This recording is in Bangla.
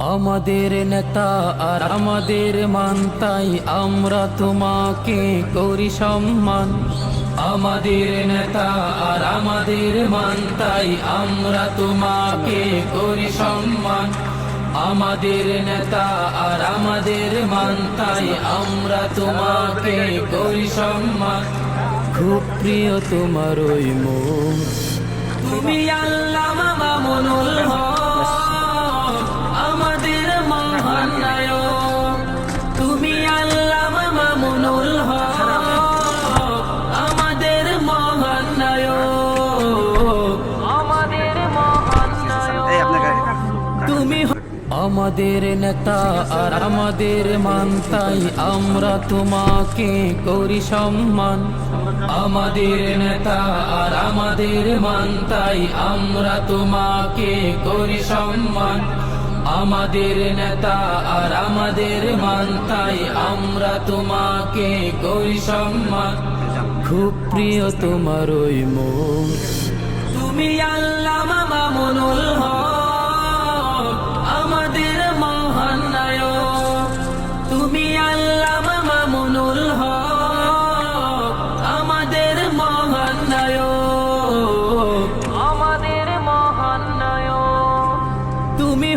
আমাদের নেতা আর আমাদের মানতাই আমরা তোমাকে করি সম্মান। আমাদের নেতা আর আমাদের মানতাই আমরা তোমাকে করি সম্মান। আমাদের নেতা আর আমাদের মানতাই আমরা তোমাকে করি সম্মান। খুব প্রিয় তোমার ওই মুখ তুমি আল্লাহ তুমি মামুনুল হক আমাদের মহান নায়ক আমাদের মহান এই তুমি আমাদের নেতা আর আমাদের মানতাই আমরা তোমাকে করি সম্মান। আমাদের নেতা আর আমাদের মানতাই আমরা তোমাকে করি সম্মান। আমাদের নেতা আর আমাদের মান, তাই আমরা তোমাকে করি সম্মান। খুব প্রিয় তোমার ওই তুমি আল্লাহ মামুনুল হক, আমাদের মহান নায়ক। তুমি আল্লামা মামুনুল হক, আমাদের মহান নায়ক। আমাদের মহান নায়ক। তুমি